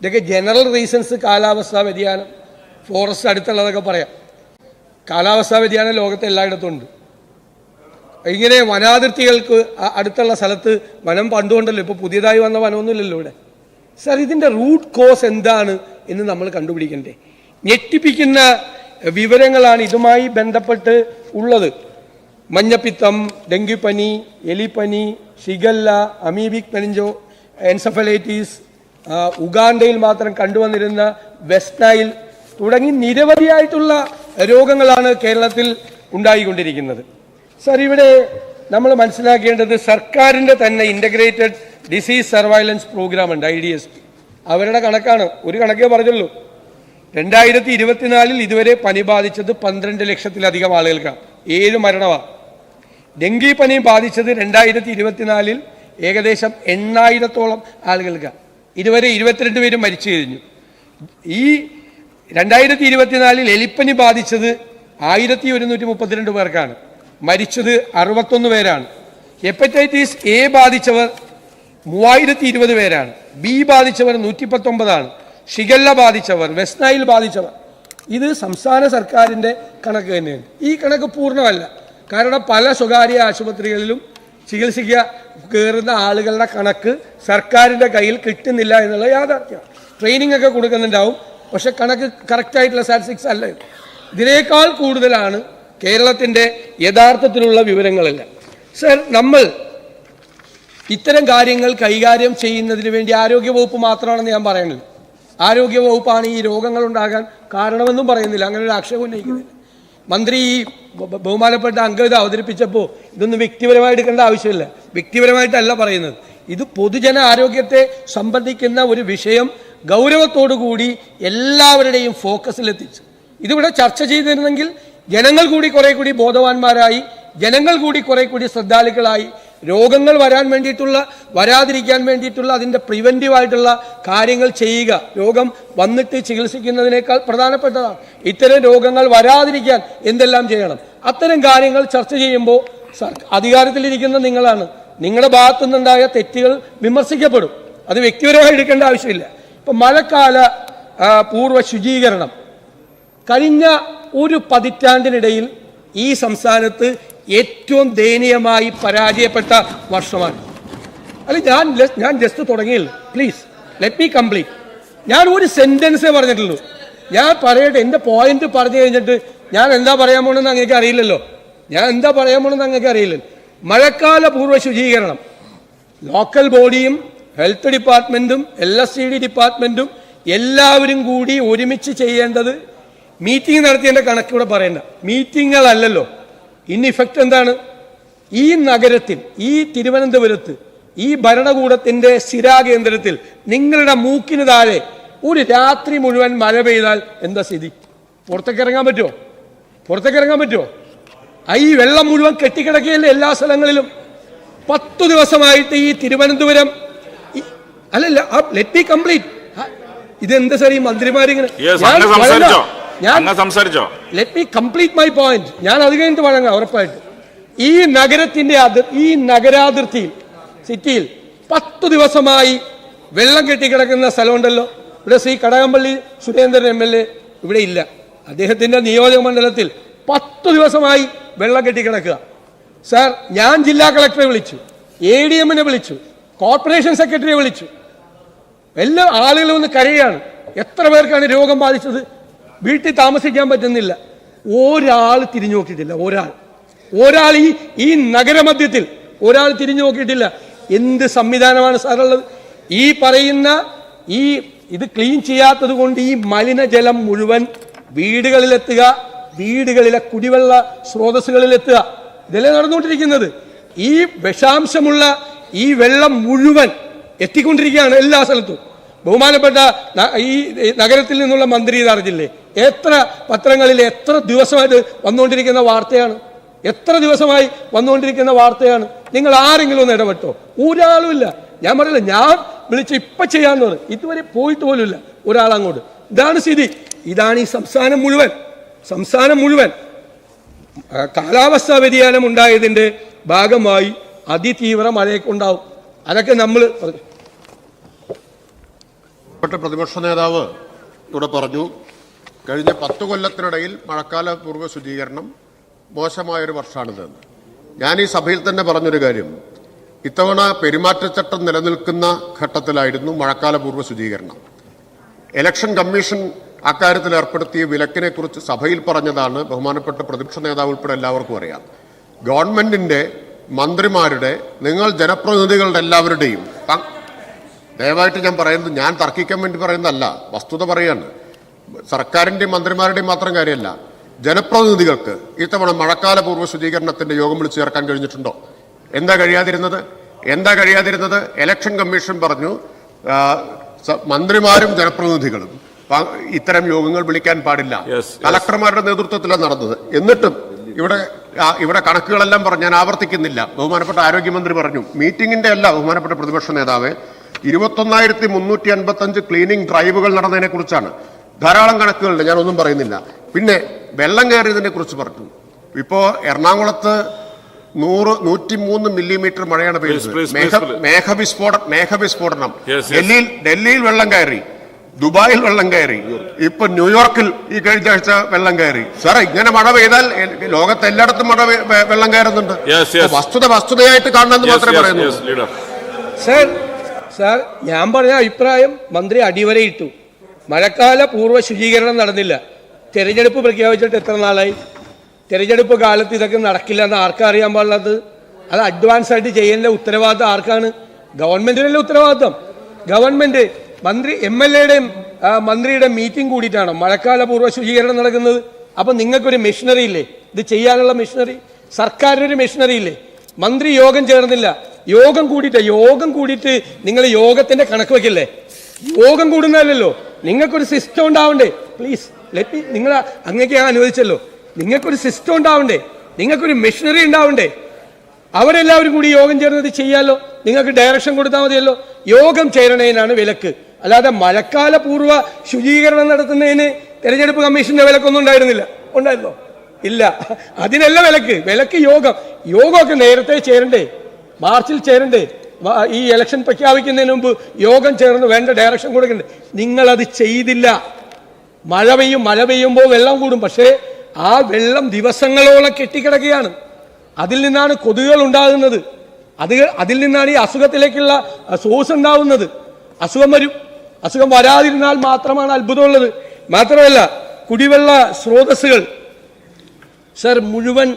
ഇതൊക്കെ general reasons കാലാവസ്ഥാ വ്യതിയാനം. ഫോറസ്റ്റ് അടുത്തുള്ളതൊക്കെ പറയാം. കാലാവസ്ഥാ വ്യതിയാനം ലോകത്തെ എല്ലായിടത്തും ഉണ്ട്. ഇങ്ങനെ വനാതിർത്തികൾക്ക് അടുത്തുള്ള സ്ഥലത്ത് വനം പണ്ടുകൊണ്ടല്ലോ ഇപ്പോൾ പുതിയതായി വന്ന വനമൊന്നുമില്ലല്ലോ ഇവിടെ. സാർ ഇതിന്റെ റൂട്ട് കോസ് എന്താണ് എന്ന് നമ്മൾ കണ്ടുപിടിക്കണ്ടേ? ഞെട്ടിപ്പിക്കുന്ന വിവരങ്ങളാണ് ഇതുമായി ബന്ധപ്പെട്ട് ഉള്ളത്. മഞ്ഞപ്പിത്തം ഡെങ്കിപ്പനി എലിപ്പനി ഷിഗല്ല അമീബിക് മെനിഞ്ചോ എൻസഫലൈറ്റീസ് ഉഗാണ്ടയിൽ മാത്രം കണ്ടുവന്നിരുന്ന വെസ്റ്റ് നൈൽ തുടങ്ങി നിരവധിയായിട്ടുള്ള രോഗങ്ങളാണ് കേരളത്തിൽ ഉണ്ടായിക്കൊണ്ടിരിക്കുന്നത്. സർ ഇവിടെ നമ്മൾ മനസ്സിലാക്കേണ്ടത് സർക്കാരിന്റെ തന്നെ ഇന്റഗ്രേറ്റഡ് ഡിസീസ് സർവൈലൻസ് പ്രോഗ്രാം ഉണ്ട് ഐ ഡി എസ് പി അവരുടെ കണക്കാണ്. ഒരു കണക്കേ പറഞ്ഞുള്ളൂ. രണ്ടായിരത്തി ഇരുപത്തിനാലിൽ ഇതുവരെ പനി ബാധിച്ചത് പന്ത്രണ്ട് ലക്ഷത്തിലധികം ആളുകൾക്കാണ് ഏഴ് മരണമാണ് ഡെങ്കി പനി ബാധിച്ചത് രണ്ടായിരത്തി ഇരുപത്തിനാലിൽ ഏകദേശം എണ്ണായിരത്തോളം ആളുകൾക്കാണ് ഇതുവരെ ഇരുപത്തിരണ്ട് പേരും മരിച്ചു കഴിഞ്ഞു. ഈ രണ്ടായിരത്തി ഇരുപത്തിനാലിൽ എലിപ്പനി ബാധിച്ചത് ആയിരത്തി ഒരുന്നൂറ്റി മുപ്പത്തിരണ്ട് പേർക്കാണ്. മരിച്ചത് അറുപത്തൊന്ന് പേരാണ്. ഹെപ്പറ്റൈറ്റിസ് എ ബാധിച്ചവർ മൂവായിരത്തി ഇരുപത് പേരാണ്. ബി ബാധിച്ചവർ നൂറ്റി പത്തൊമ്പതാണ് ഷിഗല്ല ബാധിച്ചവർ വെസ്റ്റ് നൈൽ ബാധിച്ചവർ. ഇത് സംസ്ഥാന സർക്കാരിന്റെ കണക്ക് തന്നെയാണ്. ഈ കണക്ക് പൂർണമല്ല. കാരണം പല സ്വകാര്യ ആശുപത്രികളിലും ചികിത്സിക്കുക കയറുന്ന ആളുകളുടെ കണക്ക് സർക്കാരിന്റെ കയ്യിൽ കിട്ടുന്നില്ല എന്നുള്ള യാഥാർത്ഥ്യം. ട്രെയിനിങ് ഒക്കെ കൊടുക്കുന്നുണ്ടാവും. പക്ഷെ കണക്ക് കറക്റ്റായിട്ടുള്ള സ്റ്റാറ്റിസ്റ്റിക്സ് അല്ല ഇത്. ഇതിനേക്കാൾ കൂടുതലാണ് കേരളത്തിന്റെ യഥാർത്ഥത്തിലുള്ള വിവരങ്ങളെല്ലാം. സർ നമ്മൾ ഇത്തരം കാര്യങ്ങൾ കൈകാര്യം ചെയ്യുന്നതിന് വേണ്ടി ആരോഗ്യവകുപ്പ് മാത്രമാണെന്ന് ഞാൻ പറയുന്നത്. ആരോഗ്യവകുപ്പാണ് ഈ രോഗങ്ങൾ ഉണ്ടാകാൻ കാരണമെന്നും പറയുന്നില്ല. അങ്ങനെ ഒരു ആക്ഷേപം ഉന്നയിക്കുന്നില്ല. മന്ത്രി ഈ ബഹുമാനപ്പെട്ട അംഗം ഇത് അവതരിപ്പിച്ചപ്പോൾ ഇതൊന്നും വ്യക്തിപരമായി എടുക്കേണ്ട ആവശ്യമില്ല. വ്യക്തിപരമായിട്ടല്ല പറയുന്നത്. ഇത് പൊതുജന ആരോഗ്യത്തെ സംബന്ധിക്കുന്ന ഒരു വിഷയം കൂടി എല്ലാവരുടെയും ഫോക്കസിലെത്തിച്ചു. ഇതിവിടെ ചർച്ച ചെയ്തിരുന്നെങ്കിൽ ജനങ്ങൾ കൂടി കുറെ കൂടി ബോധവാന്മാരായി ജനങ്ങൾ കൂടി കുറെ കൂടി ശ്രദ്ധാലുക്കളായി രോഗങ്ങൾ വരാൻ വേണ്ടിയിട്ടുള്ള വരാതിരിക്കാൻ വേണ്ടിയിട്ടുള്ള അതിന്റെ പ്രിവെന്റീവ് ആയിട്ടുള്ള കാര്യങ്ങൾ ചെയ്യുക. രോഗം വന്നിട്ട് ചികിത്സിക്കുന്നതിനേക്കാൾ പ്രധാനപ്പെട്ടതാണ്. ഇത്തരം രോഗങ്ങൾ വരാതിരിക്കാൻ എന്തെല്ലാം ചെയ്യണം? അത്തരം കാര്യങ്ങൾ ചർച്ച ചെയ്യുമ്പോൾ അധികാരത്തിലിരിക്കുന്ന നിങ്ങളാണ്. നിങ്ങളുടെ ഭാഗത്തു നിന്നുണ്ടായ തെറ്റുകൾ വിമർശിക്കപ്പെടും. അത് വ്യക്തിപരമായി എടുക്കേണ്ട ആവശ്യമില്ല. ഇപ്പം മഴക്കാല പൂർവ ശുചീകരണം. കഴിഞ്ഞ ഒരു പതിറ്റാണ്ടിനിടയിൽ ഈ സംസ്ഥാനത്ത് ഏറ്റവും ദയനീയമായി പരാജയപ്പെട്ട വർഷമാണ്. അല്ല ഞാൻ ഞാൻ ജസ്റ്റ് തുടങ്ങിയില്ല. പ്ലീസ് ലെറ്റ് മീ കംപ്ലീറ്റ് ഞാൻ ഒരു സെന്റൻസേ പറഞ്ഞിട്ടുള്ളൂ. ഞാൻ പറയട്ടെ എന്റെ പോയിന്റ് പറഞ്ഞു കഴിഞ്ഞിട്ട് ഞാൻ എന്താ പറയാൻ പോകണമെന്ന് അങ്ങേക്ക് അറിയില്ലല്ലോ. ഞാൻ എന്താ പറയാൻ പോകണമെന്ന് അങ്ങേക്ക് അറിയില്ലല്ലോ മഴക്കാല പൂർവ ശുചീകരണം. ലോക്കൽ ബോഡിയും ഹെൽത്ത് ഡിപ്പാർട്ട്മെന്റും എൽ എസ് സി ഡി ഡിപ്പാർട്ട്മെന്റും എല്ലാവരും കൂടി ഒരുമിച്ച് ചെയ്യേണ്ടത് മീറ്റിംഗ് നടത്തിയതിന്റെ കണക്കിവിടെ പറയണ്ട. മീറ്റിങ്ങുകളല്ലല്ലോ ഇൻ ഇഫക്റ്റ് എന്താണ്? ഈ നഗരത്തിൽ ഈ തിരുവനന്തപുരത്ത് ഈ ഭരണകൂടത്തിന്റെ സ്ഥിരാകേന്ദ്രത്തിൽ നിങ്ങളുടെ മൂക്കിന് താഴെ ഒരു രാത്രി മുഴുവൻ മഴ പെയ്താൽ എന്താ സ്ഥിതി? പുറത്തേക്ക് ഇറങ്ങാൻ പറ്റുമോ? പുറത്തേക്ക് ഇറങ്ങാൻ പറ്റുമോ? ഈ വെള്ളം മുഴുവൻ കെട്ടിക്കിടക്കുകയല്ലേ എല്ലാ സ്ഥലങ്ങളിലും? പത്തു ദിവസമായിട്ട് ഈ തിരുവനന്തപുരം അല്ലല്ല ലെറ്റ് ബി കംപ്ലീറ്റ് ഇതെന്താ സാർ ഈ മന്ത്രിമാരിങ്ങനെ? ഞാൻ സംസാരിച്ചോ? Let me complete my point ഞാൻ അത് കഴിഞ്ഞിട്ട് വഴങ്ങാം ഉറപ്പായിട്ട്. ഈ നഗരത്തിന്റെ അതിർ ഈ നഗരാതിർത്തിയിൽ സിറ്റിയിൽ പത്തു ദിവസമായി വെള്ളം കെട്ടിക്കിടക്കുന്ന സ്ഥലമുണ്ടല്ലോ. ഇവിടെ Shri Kadakampally Surendran M L A ഇവിടെ ഇല്ല. അദ്ദേഹത്തിന്റെ നിയോജക മണ്ഡലത്തിൽ പത്തു ദിവസമായി വെള്ളം കെട്ടിക്കിടക്കുക. സാർ ഞാൻ ജില്ലാ കളക്ടറെ വിളിച്ചു എ ഡി എമ്മിനെ വിളിച്ചു കോർപ്പറേഷൻ സെക്രട്ടറിയെ വിളിച്ചു. എല്ലാ ആളുകളും ഒന്ന് കരയാണ് എത്ര പേർക്കാണ് രോഗം ബാധിച്ചത്? വീട്ടിൽ താമസിക്കാൻ പറ്റുന്നില്ല. ഒരാൾ തിരിഞ്ഞു നോക്കിയിട്ടില്ല ഒരാൾ. ഒരാൾ ഈ ഈ നഗരമധ്യത്തിൽ ഒരാൾ തിരിഞ്ഞു നോക്കിയിട്ടില്ല. എന്ത് സംവിധാനമാണ് സാറുള്ളത്? ഈ പറയുന്ന ഈ ഇത് ക്ലീൻ ചെയ്യാത്തത് കൊണ്ട് ഈ മലിനജലം മുഴുവൻ വീടുകളിലെത്തുക വീടുകളിലെ കുടിവെള്ള സ്രോതസ്സുകളിലെത്തുക. ഇതല്ലേ നടന്നുകൊണ്ടിരിക്കുന്നത്. ഈ വിഷാംശമുള്ള ഈ വെള്ളം മുഴുവൻ എത്തിക്കൊണ്ടിരിക്കുകയാണ് എല്ലാ സ്ഥലത്തും. ബഹുമാനപ്പെട്ട ഈ നഗരത്തിൽ നിന്നുള്ള മന്ത്രി ഇത് അറിഞ്ഞില്ലേ എത്ര പത്രങ്ങളിൽ എത്ര ദിവസമായിട്ട് വന്നുകൊണ്ടിരിക്കുന്ന വാർത്തയാണ്? എത്ര ദിവസമായി വന്നുകൊണ്ടിരിക്കുന്ന വാർത്തയാണ്? നിങ്ങൾ ആരെങ്കിലും ഒന്ന് ഇടപെട്ടോ? ഒരാളുമില്ല ഞാൻ പറയില്ല ഞാൻ വിളിച്ച് ഇപ്പൊ ചെയ്യാന്ന് പറഞ്ഞു ഇതുവരെ പോയിട്ട് പോലുമില്ല. ഒരാളങ്ങോട്ട് ഇതാണ് സ്ഥിതി. ഇതാണ് ഈ സംസ്ഥാനം മുഴുവൻ. സംസ്ഥാനം മുഴുവൻ. കാലാവസ്ഥാ വ്യതിയാനം ഉണ്ടായതിന്റെ ഭാഗമായി അതിതീവ്ര മഴയൊക്കെ ഉണ്ടാവും. അതൊക്കെ നമ്മൾ പറഞ്ഞു ബഹുമാനപ്പെട്ട പ്രതിപക്ഷ നേതാവ് ഇവിടെ പറഞ്ഞു കഴിഞ്ഞ പത്ത് കൊല്ലത്തിനിടയിൽ മഴക്കാല പൂർവ ശുചീകരണം മോശമായൊരു വർഷമാണിതെന്ന് ഞാൻ ഈ സഭയിൽ തന്നെ പറഞ്ഞൊരു കാര്യം. ഇത്തവണ പെരുമാറ്റച്ചട്ടം നിലനിൽക്കുന്ന ഘട്ടത്തിലായിരുന്നു മഴക്കാല പൂർവ ശുചീകരണം. ഇലക്ഷൻ കമ്മീഷൻ അക്കാര്യത്തിൽ ഏർപ്പെടുത്തിയ വിലക്കിനെ കുറിച്ച് സഭയിൽ പറഞ്ഞതാണ് ബഹുമാനപ്പെട്ട പ്രതിപക്ഷ നേതാവ് ഉൾപ്പെടെ എല്ലാവർക്കും അറിയാം. ഗവൺമെന്റിന്റെ മന്ത്രിമാരുടെ നിങ്ങൾ ജനപ്രതിനിധികളുടെ എല്ലാവരുടെയും ദയവായിട്ട് ഞാൻ പറയുന്നത് ഞാൻ തർക്കിക്കാൻ വേണ്ടി പറയുന്നതല്ല. വസ്തുത പറയാണ്. സർക്കാരിന്റെയും മന്ത്രിമാരുടെയും മാത്രം കാര്യമല്ല. ജനപ്രതിനിധികൾക്ക് ഇത്തവണ മഴക്കാല പൂർവ ശുചീകരണത്തിന്റെ യോഗം വിളിച്ചു ചേർക്കാൻ കഴിഞ്ഞിട്ടുണ്ടോ? എന്താ കഴിയാതിരുന്നത്? എന്താ കഴിയാതിരുന്നത്? ഇലക്ഷൻ കമ്മീഷൻ പറഞ്ഞു മന്ത്രിമാരും ജനപ്രതിനിധികളും ഇത്തരം യോഗങ്ങൾ വിളിക്കാൻ പാടില്ല. കളക്ടർമാരുടെ നേതൃത്വത്തിലാണ് നടന്നത്. എന്നിട്ടും ഇവിടെ ഇവിടെ കണക്കുകളെല്ലാം പറഞ്ഞു ഞാൻ ആവർത്തിക്കുന്നില്ല. ബഹുമാനപ്പെട്ട ആരോഗ്യമന്ത്രി പറഞ്ഞു മീറ്റിംഗിന്റെ അല്ല ബഹുമാനപ്പെട്ട പ്രതിപക്ഷ നേതാവ് ഇരുപത്തൊന്നായിരത്തി മുന്നൂറ്റി അൻപത്തി അഞ്ച് ക്ലീനിങ് ഡ്രൈവുകൾ നടന്നതിനെ കുറിച്ചാണ്. ധാരാളം കണക്കുകളുണ്ട് ഞാനൊന്നും പറയുന്നില്ല. പിന്നെ വെള്ളം കയറിയതിനെ കുറിച്ച് പറഞ്ഞു. ഇപ്പോ എറണാകുളത്ത് നൂറ് നൂറ്റി മൂന്ന് മില്ലിമീറ്റർ മഴയാണ്. മേഘവിസ്ഫോട മേഘവിസ്ഫോടനം. ഡൽഹിയിൽ ഡൽഹിയിൽ വെള്ളം കയറി. ദുബായിൽ വെള്ളം കയറി. ഇപ്പൊ ന്യൂയോർക്കിൽ ഈ കഴിഞ്ഞ ആഴ്ച വെള്ളം കയറി. സാറേ ഇങ്ങനെ മഴ പെയ്താൽ ലോകത്ത് എല്ലായിടത്തും മഴ വെള്ളം കയറുന്നുണ്ട്. Yes, yes. അപ്പൊ വസ്തുത വസ്തുതയായിട്ട് കാണണമെന്ന് മാത്രമേ പറയുന്നുള്ളൂ. പറയുന്നു സാർ സാർ ഞാൻ പറഞ്ഞ അഭിപ്രായം മന്ത്രി അടിവരയിട്ടു മഴക്കാല പൂർവ ശുചീകരണം നടന്നില്ല. തെരഞ്ഞെടുപ്പ് പ്രഖ്യാപിച്ചിട്ട് എത്ര നാളായി? തെരഞ്ഞെടുപ്പ് കാലത്ത് ഇതൊക്കെ നടക്കില്ല എന്ന് ആർക്കാ അറിയാൻ പാടില്ലാത്തത്? അത് അഡ്വാൻസ് ആയിട്ട് ചെയ്യേണ്ട ഉത്തരവാദിത്തം ആർക്കാണ്? ഗവൺമെന്റിനല്ലേ ഉത്തരവാദിത്തം. ഗവൺമെന്റ് മന്ത്രി എം എൽ എയുടെയും മന്ത്രിയുടെ മീറ്റിംഗ് കൂടിയിട്ടാണ് മഴക്കാല പൂർവ ശുചീകരണം നടക്കുന്നത്? അപ്പൊ നിങ്ങൾക്കൊരു മെഷീനറി ഇല്ലേ? ഇത് ചെയ്യാനുള്ള മെഷീനറി സർക്കാരിനൊരു മെഷീനറി ഇല്ലേ? മന്ത്രി യോഗം ചേർന്നില്ല. യോഗം കൂടിയിട്ട് യോഗം കൂടിയിട്ട് നിങ്ങൾ യോഗത്തിന്റെ കണക്ക് വെക്കില്ലേ? യോഗം കൂടുന്നതല്ലല്ലോ. നിങ്ങൾക്കൊരു സിസ്റ്റം ഉണ്ടാവണ്ടേ? പ്ലീസ് ലെറ്റ് നിങ്ങൾ അങ്ങേക്ക് ഞാൻ അനുവദിച്ചല്ലോ. നിങ്ങൾക്കൊരു സിസ്റ്റം ഉണ്ടാവണ്ടേ? നിങ്ങൾക്കൊരു മെഷീനറി ഉണ്ടാവണ്ടേ? അവരെല്ലാവരും കൂടി യോഗം ചേർന്നത് ചെയ്യാലോ? നിങ്ങൾക്ക് ഡയറക്ഷൻ കൊടുത്താൽ മതിയല്ലോ. യോഗം ചേരണേനാണ് വിലക്ക്. അല്ലാതെ മഴക്കാല പൂർവ ശുചീകരണം നടത്തുന്നതിന് തെരഞ്ഞെടുപ്പ് കമ്മീഷന്റെ വിലക്കൊന്നും ഉണ്ടായിരുന്നില്ല. ഉണ്ടായിരുന്നോ? ഇല്ല. അതിനല്ല വിലക്ക്. വിലക്ക് യോഗം. യോഗമൊക്കെ നേരത്തെ ചേരണ്ടേ? മാർച്ചിൽ ചേരണ്ടേ? ഈ ഇലക്ഷൻ പ്രഖ്യാപിക്കുന്നതിന് മുമ്പ് യോഗം ചേർന്ന് വേണ്ട ഡയറക്ഷൻ കൊടുക്കണ്ടേ? നിങ്ങളത് ചെയ്തില്ല. മഴ പെയ്യും മഴ പെയ്യുമ്പോൾ വെള്ളം കൂടും. പക്ഷേ ആ വെള്ളം ദിവസങ്ങളോളം കെട്ടിക്കിടക്കുകയാണ്. അതിൽ നിന്നാണ് കൊതുകുകൾ ഉണ്ടാകുന്നത്. അത് അതിൽ നിന്നാണ് ഈ അസുഖത്തിലേക്കുള്ള സോഴ്സ് ഉണ്ടാവുന്നത്. അസുഖം വരും. അസുഖം വരാതിരുന്നാൽ മാത്രമാണ് അത്ഭുതമുള്ളത്. മാത്രമല്ല കുടിവെള്ള സ്രോതസ്സുകൾ സർ മുഴുവൻ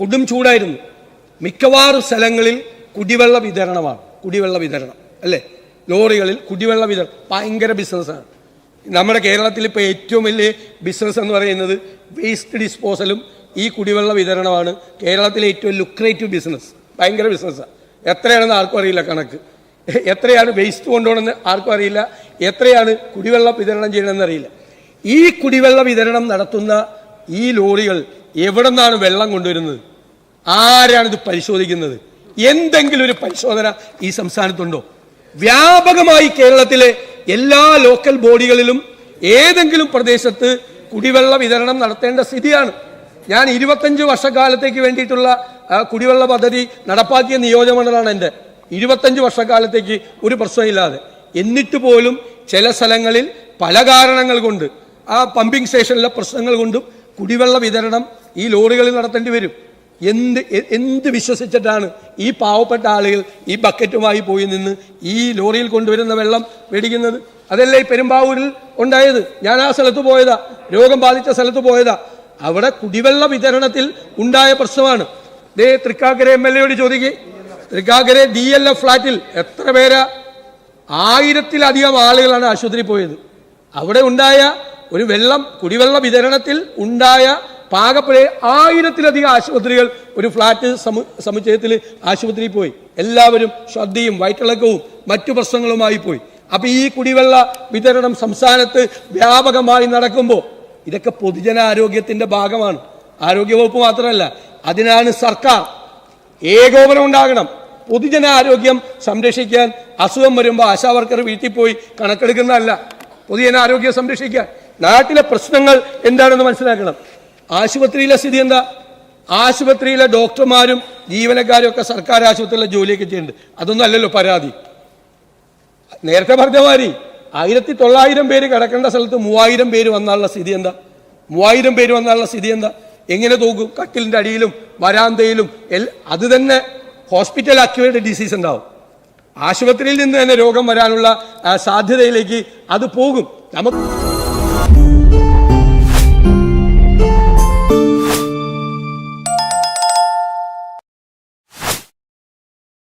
കൊടും ചൂടായിരുന്നു. മിക്കവാറും സ്ഥലങ്ങളിൽ കുടിവെള്ള വിതരണമാണ്. കുടിവെള്ള വിതരണം അല്ലേ? ലോറികളിൽ കുടിവെള്ള വിതരണം. ഭയങ്കര ബിസിനസ്സാണ് നമ്മുടെ കേരളത്തിൽ ഇപ്പോൾ ഏറ്റവും വലിയ ബിസിനസ് എന്ന് പറയുന്നത് വേസ്റ്റ് ഡിസ്പോസലും ഈ കുടിവെള്ള വിതരണമാണ്. കേരളത്തിലെ ഏറ്റവും ലുക്രേറ്റീവ് ബിസിനസ് ഭയങ്കര ബിസിനസ്സാണ് എത്രയാണെന്ന് ആർക്കും അറിയില്ല കണക്ക്. എത്രയാണ് വേസ്റ്റ് കൊണ്ടുപോകണമെന്ന് ആർക്കും അറിയില്ല. എത്രയാണ് കുടിവെള്ള വിതരണം ചെയ്യണമെന്ന് അറിയില്ല. ഈ കുടിവെള്ള വിതരണം നടത്തുന്ന ഈ ലോറികൾ എവിടെ നിന്നാണ് വെള്ളം കൊണ്ടുവരുന്നത്? ആരാണ് ഇത് പരിശോധിക്കുന്നത്? എന്തെങ്കിലും ഒരു പരിശോധന ഈ സംസ്ഥാനത്തുണ്ടോ? വ്യാപകമായി കേരളത്തിലെ എല്ലാ ലോക്കൽ ബോഡികളിലും ഏതെങ്കിലും പ്രദേശത്ത് കുടിവെള്ള വിതരണം നടത്തേണ്ട സ്ഥിതിയാണ്. ഞാൻ ഇരുപത്തഞ്ച് വർഷക്കാലത്തേക്ക് വേണ്ടിയിട്ടുള്ള കുടിവെള്ള പദ്ധതി നടപ്പാക്കിയ നിയോജകമണ്ഡലമാണ് എന്റെ. ഇരുപത്തഞ്ച് വർഷക്കാലത്തേക്ക് ഒരു പ്രശ്നമില്ലാതെ. എന്നിട്ട് പോലും ചില സ്ഥലങ്ങളിൽ പല കാരണങ്ങൾ കൊണ്ട് ആ പമ്പിംഗ് സ്റ്റേഷനിലെ പ്രശ്നങ്ങൾ കൊണ്ടും കുടിവെള്ള വിതരണം ഈ ലോറികളിൽ നടത്തേണ്ടി വരും. എന്ത് എന്ത് വിശ്വസിച്ചിട്ടാണ് ഈ പാവപ്പെട്ട ആളുകൾ ഈ ബക്കറ്റുമായി പോയി നിന്ന് ഈ ലോറിയിൽ കൊണ്ടുവരുന്ന വെള്ളം മേടിക്കുന്നത്? അതല്ലേ ഈ പെരുമ്പാവൂരിൽ ഉണ്ടായത്? ഞാൻ ആ സ്ഥലത്ത് പോയതാ. രോഗം ബാധിച്ച സ്ഥലത്ത് പോയതാ. അവിടെ കുടിവെള്ള വിതരണത്തിൽ ഉണ്ടായ പ്രശ്നമാണ്. ദേ തൃക്കാക്കര എം എൽ എയോട് ചോദിക്കേ. തൃക്കാക്കര ഡി എൽ എഫ് ഫ്ലാറ്റിൽ എത്ര പേരാ? ആയിരത്തിലധികം ആളുകളാണ് ആശുപത്രി പോയത്. അവിടെ ഉണ്ടായ ഒരു വെള്ളം കുടിവെള്ള വിതരണത്തിൽ ഉണ്ടായ പാകപ്പഴ ആയിരത്തിലധികം ആശുപത്രികൾ ഒരു ഫ്ലാറ്റ് സമു സമുച്ചയത്തിൽ ആശുപത്രിയിൽ പോയി. എല്ലാവരും ശ്രദ്ധയും വയറ്റിളക്കവും മറ്റു പ്രശ്നങ്ങളുമായി പോയി. അപ്പൊ ഈ കുടിവെള്ള വിതരണം സംസ്ഥാനത്ത് വ്യാപകമായി നടക്കുമ്പോൾ ഇതൊക്കെ പൊതുജനാരോഗ്യത്തിന്റെ ഭാഗമാണ്. ആരോഗ്യവകുപ്പ് മാത്രമല്ല അതിനാണ് സർക്കാർ ഏകോപനം ഉണ്ടാകണം. പൊതുജനാരോഗ്യം സംരക്ഷിക്കാൻ അസുഖം വരുമ്പോൾ ആശാവർക്കർ വീട്ടിൽ പോയി കണക്കെടുക്കുന്നതല്ല. പൊതുജനാരോഗ്യം സംരക്ഷിക്കാൻ. നാട്ടിലെ പ്രശ്നങ്ങൾ എന്താണെന്ന് മനസ്സിലാക്കണം. ആശുപത്രിയിലെ സ്ഥിതി എന്താ? ആശുപത്രിയിലെ ഡോക്ടർമാരും ജീവനക്കാരും ഒക്കെ സർക്കാർ ആശുപത്രിയിലെ ജോലിയൊക്കെ ചെയ്യുന്നുണ്ട്. അതൊന്നും അല്ലല്ലോ പരാതി. നേരത്തെ പറഞ്ഞ മാതിരി ആയിരത്തി തൊള്ളായിരം പേര് കിടക്കേണ്ട സ്ഥലത്ത് മൂവായിരം പേര് വന്നാലുള്ള സ്ഥിതി എന്താ? മൂവായിരം പേര് വന്നാലുള്ള സ്ഥിതി എന്താ? എങ്ങനെ തോക്കും? കട്ടിലിന്റെ അടിയിലും വരാന്തയിലും അത് തന്നെ ഹോസ്പിറ്റൽ അക്യുവേറ്റ് ഡിസീസ് ഉണ്ടാവും. ആശുപത്രിയിൽ നിന്ന് തന്നെ രോഗം വരാനുള്ള സാധ്യതയിലേക്ക് അത് പോകും. നമുക്ക്